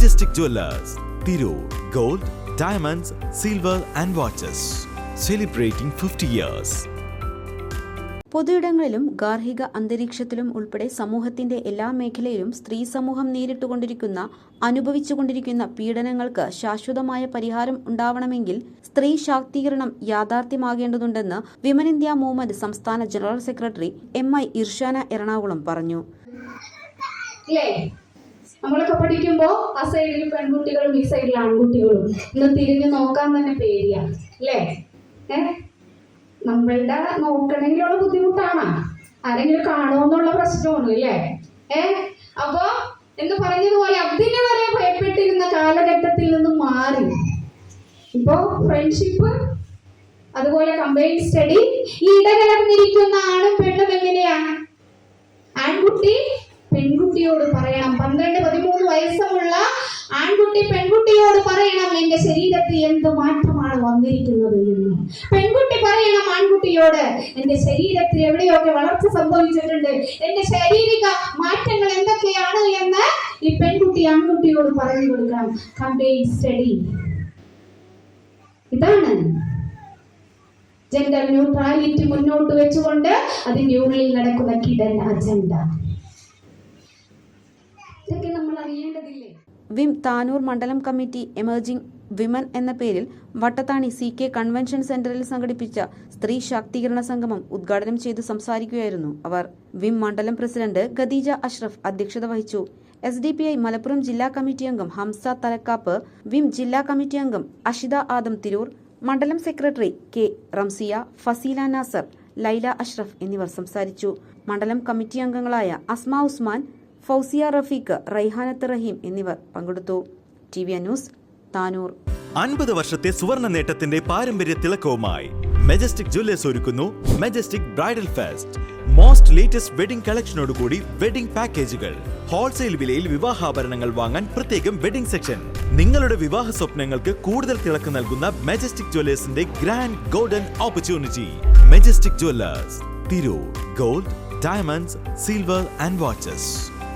Majestic Jewellers Tirur gold diamonds silver and watches celebrating fifty years പൊതുയിടങ്ങളിലും ഗാർഹിക അന്തരീക്ഷത്തിലും ഉൾപ്പെടെ സമൂഹത്തിന്റെ എല്ലാ മേഖലയിലും സ്ത്രീ സമൂഹം നേരിട്ടുകൊണ്ടിരിക്കുന്ന അനുഭവിച്ചുകൊണ്ടിരിക്കുന്ന പീഡനങ്ങൾക്ക് ശാശ്വതമായ പരിഹാരം ഉണ്ടാവണമെങ്കിൽ സ്ത്രീ ശാക്തീകരണം യാഥാർത്ഥ്യമാകേണ്ടതുണ്ടെന്ന് വിമൻ ഇന്ത്യ മൂവ്മെന്റ് സംസ്ഥാന general secretary M I Irshana Ernakulam പറഞ്ഞു. നമ്മളൊക്കെ പഠിക്കുമ്പോ ആ സൈഡിൽ പെൺകുട്ടികളും ഈ സൈഡിൽ ആൺകുട്ടികളും. ഇന്ന് തിരിഞ്ഞു നോക്കാൻ തന്നെ പേടിയാ അല്ലേ? ഏ? നമ്മളുടെ നോക്കണമെങ്കിലുള്ള ബുദ്ധിമുട്ടാണ്. ആരെങ്കിലും കാണുമെന്നുള്ള പ്രശ്നമാണ് അല്ലേ? ഏ? അപ്പൊ എന്ന് പറഞ്ഞതുപോലെ അതിന് വരെ ഭയപ്പെട്ടിരുന്ന കാലഘട്ടത്തിൽ നിന്ന് മാറി. ഇപ്പോ ഫ്രണ്ട്ഷിപ്പ് അതുപോലെ കമ്പൈൻഡ് സ്റ്റഡി ഈ ഇടകലർന്നിരിക്കുന്ന ആണും പെണ്ണും എങ്ങനെയാ? ആൺകുട്ടി പെൺകുട്ടിയോട് പറയണം എന്റെ ശരീരത്തിൽ എന്ത് മാറ്റമാണ് വന്നിരിക്കുന്നത്? എന്ന്. പെൺകുട്ടി പറയണം ആൺകുട്ടിയോട് എന്റെ ശരീരത്തിൽ എവിടെയൊക്കെ വളർച്ച സംഭവിച്ചിട്ടുണ്ട്? എന്റെ ശാരീരിക മാറ്റങ്ങൾ എന്തൊക്കെയാണ്? എന്ന് ഈ പെൺകുട്ടി ആൺകുട്ടിയോട് പറഞ്ഞു കൊടുക്കണം. കമ്പൈൻ സ്റ്റഡി ഇതാണ് ജെൻഡർ ന്യൂട്രാലിറ്റി മുന്നോട്ട് വെച്ചുകൊണ്ട് അതിന്റെ ഉള്ളിൽ നടക്കുന്ന കിടൻ അജണ്ട ഇതൊക്കെ നമ്മൾ അറിയേണ്ടതില്ലേ? വിം താനൂർ മണ്ഡലം കമ്മിറ്റി എമർജിംഗ് വിമൻ എന്ന പേരിൽ വട്ടത്താണി സി കെ കൺവെൻഷൻ സെന്ററിൽ സംഘടിപ്പിച്ച സ്ത്രീ ശാക്തീകരണ സംഗമം ഉദ്ഘാടനം ചെയ്ത് സംസാരിക്കുകയായിരുന്നു അവർ. വിം മണ്ഡലം പ്രസിഡന്റ് ഖദീജ അഷ്റഫ് അധ്യക്ഷത വഹിച്ചു. S D P I Malappuram ജില്ലാ കമ്മിറ്റി അംഗം ഹംസ തലക്കാപ്പ് വിം ജില്ലാ കമ്മിറ്റി അംഗം അഷിത ആദം തിരൂർ മണ്ഡലം സെക്രട്ടറി കെ റംസിയ ഫസീല നാസർ ലൈല അഷ്റഫ് എന്നിവർ സംസാരിച്ചു. മണ്ഡലം കമ്മിറ്റി അംഗങ്ങളായ അസ്മ ഉസ്മാൻ ഫൗസിയ റഫീഖ് റൈഹാനത്ത് റഹീം എന്നിവർ പങ്കെടുത്തു. T V news Tanur. അൻപത് വർഷത്തെ സുവർണ നേട്ടത്തിന്റെ പാരമ്പര്യ തിളക്കവുമായി മെജസ്റ്റിക് ജ്വല്ലേഴ്സ് ഒരുക്കുന്നു Majestic bridal fest most latest wedding കളക്ഷനോടുകൂടി wedding പാക്കേജുകൾ ഹോൾസെയിൽ വിലയിൽ വിവാഹാഭരണങ്ങൾ വാങ്ങാൻ പ്രത്യേകം വെഡിംഗ് സെക്ഷൻ നിങ്ങളുടെ വിവാഹ സ്വപ്നങ്ങൾക്ക് കൂടുതൽ തിളക്ക് നൽകുന്ന Majestic ജ്വല്ലേഴ്സിന്റെ grand golden opportunity Majestic Jewellers Tirur. Gold diamonds silver and watches